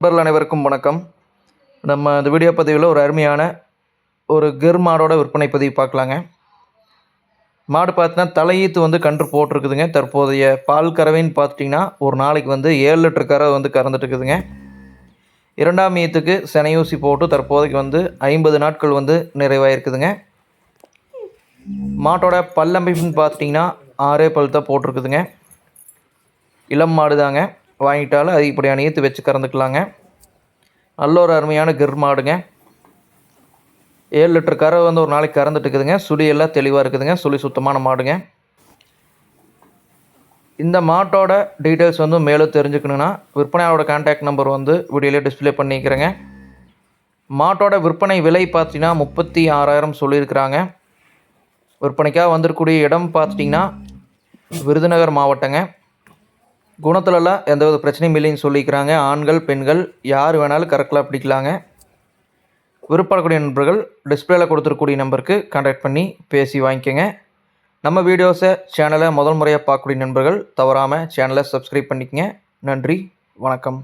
நண்பர்கள் அனைவருக்கும் வணக்கம். நம்ம இந்த வீடியோ பதிவில் ஒரு அருமையான ஒரு கிர் மாடோட விற்பனை பதிவு பார்க்கலாங்க. மாடு பார்த்தீங்கன்னா தலையீத்து வந்து கன்று போட்டிருக்குதுங்க. தற்போதைய பால் கறவைன்னு பார்த்துட்டிங்கன்னா ஒரு நாளைக்கு வந்து ஏழு லிட்டர் கறவை வந்து கறந்துட்டு இருக்குதுங்க இரண்டாம் ஈத்துக்கு செனையூசி போட்டு தற்போதைக்கு வந்து ஐம்பது நாட்கள் வந்து நிறைவாயிருக்குதுங்க. மாட்டோட பல்லமைப்புன்னு பார்த்துட்டிங்கன்னா ஆறே பல் தான் போட்டிருக்குதுங்க. இளம் மாடு தாங்க வாங்கிட்டாலும் அதிகப்படியான ஈத்து வச்சு கறந்துக்கலாங்க. நல்ல ஒரு அருமையான கிர் மாடுங்க. ஏழு லிட்டர் கறவை வந்து ஒரு நாளைக்கு கறந்துட்டு இருக்குதுங்க சுழி எல்லாம் தெளிவாக இருக்குதுங்க. சுழி சுத்தமான மாடுங்க. இந்த மாட்டோட டீட்டெயில்ஸ் வந்து மேலும் தெரிஞ்சுக்கணுன்னா விற்பனையாளோட கான்டாக்ட் நம்பர் வந்து வீடியோலேயே டிஸ்ப்ளே பண்ணிக்கிறேங்க. மாட்டோட விற்பனை விலை பார்த்தீங்கன்னா முப்பத்தி ஆறாயிரம் சொல்லியிருக்கிறாங்க. விற்பனைக்காக வந்திருக்கக்கூடிய இடம் பார்த்துட்டிங்கன்னா விருதுநகர் மாவட்டங்க. குணத்துலலாம் எந்தவித பிரச்சனையும் இல்லைன்னு சொல்லிக்கிறாங்க. ஆண்கள் பெண்கள் யார் வேணாலும் கரெக்டாக பிடிக்கலாங்க. விருப்பப்படக்கூடிய நண்பர்கள் டிஸ்பிளேல கொடுத்துருக்கூடிய நம்பருக்கு கான்டாக்ட் பண்ணி பேசி வாங்கிக்கோங்க. நம்ம வீடியோஸை சேனலை முதல் முறையாக பார்க்கக்கூடிய நண்பர்கள் தவறாமல் சேனலை சப்ஸ்கிரைப் பண்ணிக்கங்க. நன்றி வணக்கம்.